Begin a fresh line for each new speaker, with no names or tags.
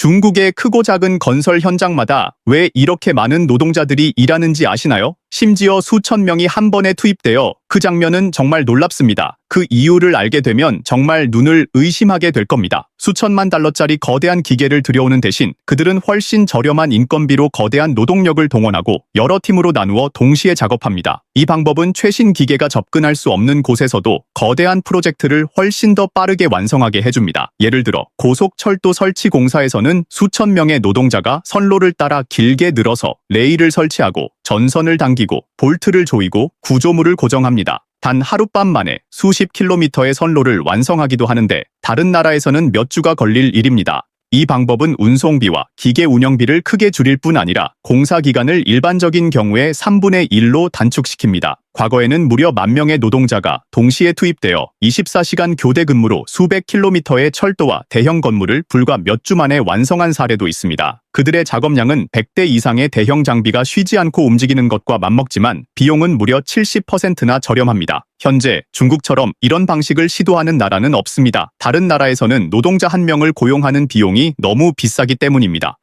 중국의 크고 작은 건설 현장마다 왜 이렇게 많은 노동자들이 일하는지 아시나요? 심지어 수천 명이 한 번에 투입되어 그 장면은 정말 놀랍습니다. 그 이유를 알게 되면 정말 눈을 의심하게 될 겁니다. 수천만 달러짜리 거대한 기계를 들여오는 대신 그들은 훨씬 저렴한 인건비로 거대한 노동력을 동원하고 여러 팀으로 나누어 동시에 작업합니다. 이 방법은 최신 기계가 접근할 수 없는 곳에서도 거대한 프로젝트를 훨씬 더 빠르게 완성하게 해줍니다. 예를 들어 고속철도 설치 공사에서는 수천 명의 노동자가 선로를 따라 길게 늘어서 레일을 설치하고 전선을 당기고 볼트를 조이고 구조물을 고정합니다. 단 하룻밤 만에 수십 킬로미터의 선로를 완성하기도 하는데 다른 나라에서는 몇 주가 걸릴 일입니다. 이 방법은 운송비와 기계 운영비를 크게 줄일 뿐 아니라 공사 기간을 일반적인 경우에 3분의 1로 단축시킵니다. 과거에는 무려 만 명의 노동자가 동시에 투입되어 24시간 교대 근무로 수백 킬로미터의 철도와 대형 건물을 불과 몇 주 만에 완성한 사례도 있습니다. 그들의 작업량은 100대 이상의 대형 장비가 쉬지 않고 움직이는 것과 맞먹지만 비용은 무려 70%나 저렴합니다. 현재 중국처럼 이런 방식을 시도하는 나라는 없습니다. 다른 나라에서는 노동자 한 명을 고용하는 비용이 너무 비싸기 때문입니다.